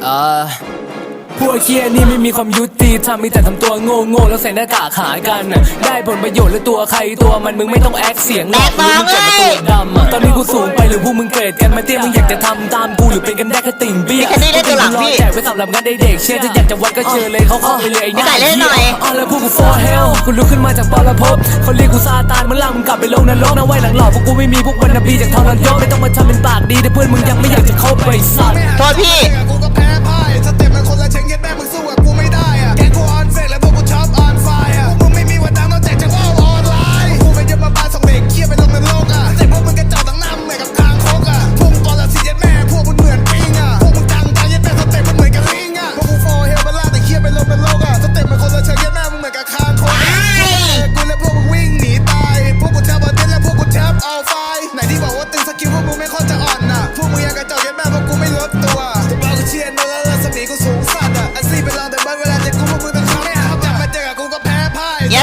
啊。 พวกเคียนี่ไม่มีความยุติธรรมมีแต่ทำตัวโง่โง่ๆแล้วใส่หน้ากากขายกันน่ะได้ผลประโยชน์และตัวใครตัวมันมึงไม่ต้องแอคเสียงหรอกแตกต่างมึงเกิดมาเว้ตัวยดำอะตอนนี้กูสูงไปหรือพวกมึงเกรดกันมาเตี้ยมึงอยากจะทำตามกูหรือเป็นกันได้แค่ติ่งเบี้ยพี่แคนดี้เล่นตัวหลังพี่แจกไว้สำหรับงานเด็กๆเชื่อถ้าอยากจะวัดก็เชิญเลยเขาเข้าไปเลยไอ้หน้าพี่ไก่เล่นหน่อยอะแล้วพวกกู for hell กูลุกขึ้นมาจากปรภพเขาเรียกกูซาตานมันล่ามึงกลับไปลงนรกนะไว้หลังหลอกพวกกูไม่มีพวกวันนบีจากทรยศไม่ต้องมาทำเป็นปากดีแต่เพื่อนมึงยังไม่อยากจะเข้าไปสัตว์โทษพี่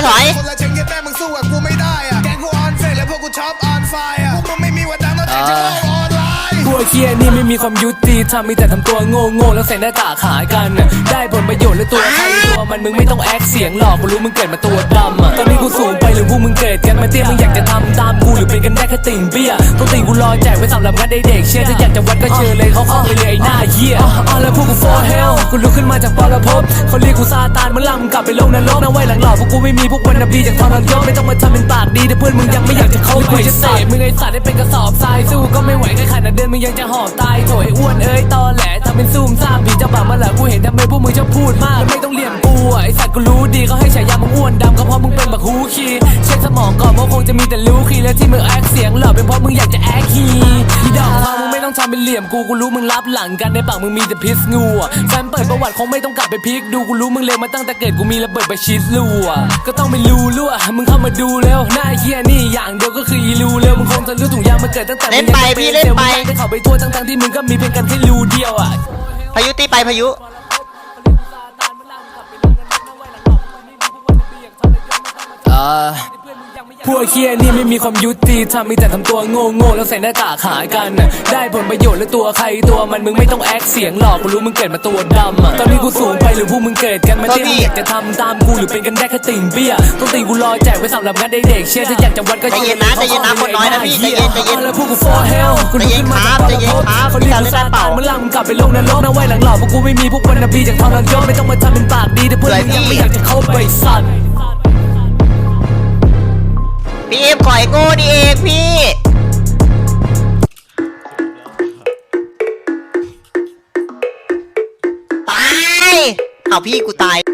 ถอยคนละเชิงเย็ดแม่มึงสู้กับกูไม่ได้อะแกงกูออนเฟกแล้วพวกกูชอบออนไฟอะพวกมึงไม่มีวันดังนอกจากจะเข้าออนไลน์พวกเคียนี่ไม่มีความยุติธรรมมีแต่ทำตัวโง่โง่ๆแล้วใส่หน้ากากขายกันน่ะได้ผลประโยชน์และตัวใครตัวมันมึงไม่ต้องแอคเสียงหลอกกูรู้มึงเกิดมาตัวดำอะตอนนี้กูสูงไปหรือพวกมึงเกิดกันมาเตี้ยมึงอยาก รือเป็นกันได้แค่ติ่งเบี้ยต้องตีกูรอแจกไว้สำหรับงานเด็กๆเชื่อถ้าอยากจะวัดก็เชิญเลยเขาเข้าไปเลยไอ้หน้าเหี้ยอะแล้วพวกกู for hell กูลุกขึ้นมาจากปรภพเขาเรียกกูซาตานมันล่ามึงกลับไปลงนรกนะไว้หลังหลอกพวกกูไม่มีพวกวันนบีจากทรยศไม่ต้องมาทำเป็นปากดีแต่เพื่อนมึงยังไม่อยากจะเข้าไปจะเสพมึงไอ้สัตว์ได้เป็นกระสอบทรายสู้ก็ไม่ไหวแค่ขนาดเดินมึงยังจะหอบตายโถไอ้อ้วนเอ้ยตอแหลทำเป็นซุ่มซ่ามผีจะบามาเหรอกูเห็นทำไมพวกมึงชอบพูดมากแล้วไม่ต้องเหลี่ยมกูอะไอ้สัตว์กูรู้ดีเขาให้ฉายามึงอ้วนดำก็เพราะมึงเป็นบักฮูคีเช็ค สมองก่อนเพราะคงจะมีแต่รู้คีและที่มึงแอคเสียงหล่อเป็นเพราะมึงอยากจะแอคคีอีดอกฟังมึงไม่ต้องทำเป็นเหลี่ยมกูกูรู้มึงรับหลังกันในปากมึงมีแต่พิษงูอะแฟนเปิดประวัติคงไม่ต้องกลับไปพลิกดูกูรู้มึงเลวมาตั้งแต่เกิดกูมีระเบิดประชิดรั่วก็ต้องไปรูรั่วมึงเข้ามาดูแล้วหน้าเฮียนี่อย่างเดียวก็คืออีรูเร็วมึงคงจะรู้ถุงยางมาเกิดตั้งแต่เล่นไปพี่เล่นไปได้เข้าไปทั่วทั้งๆที่มึงก็มีเพียงกันแค่รูเดียวอะพายุตีไปพายุอ่า พวกเคียนี่ไม่มีความยุติธรรมมีแต่ทำตัวโง่โง่ๆแล้วใส่หน้ากากขายกันน่ะได้ผลประโยชน์และตัวใครตัวมันมึงไม่ต้องแอคเสียงหลอกกูรู้มึงเกิดมาตัวดำอะตอนนี้กูสูงไปหรือพวกมึงเกิดกันมาเตี้ยมึงอยากจะทำตามกูหรือเป็นกันได้แค่ติ่งเบี้ยต้องตีกูรอแจกไว้สำหรับงานเด็กๆเชื่อถ้าอยากจะวัดก็ใจเย็นนะใจเย็นนะคนน้อยนะพี่ใจเย็นใจเย็นแล้วพวกกู for hell กูลุกขึ้นมาจากใจเย็นครับเขาเรียกกูซาตานมันล่ามึงกลับไปลงนรกนะไว้หลังหลอกพวกกูไม่มีพวกวันนบีจากทรยศไม่ต้องมาทำเป็นปากดีแต่เพื่อนมึงยังไม่อยากจะเข้าไปสัตว์ พี่เอฟก่อยโง่ดีเองพี่ ตาย เอาพี่กูตาย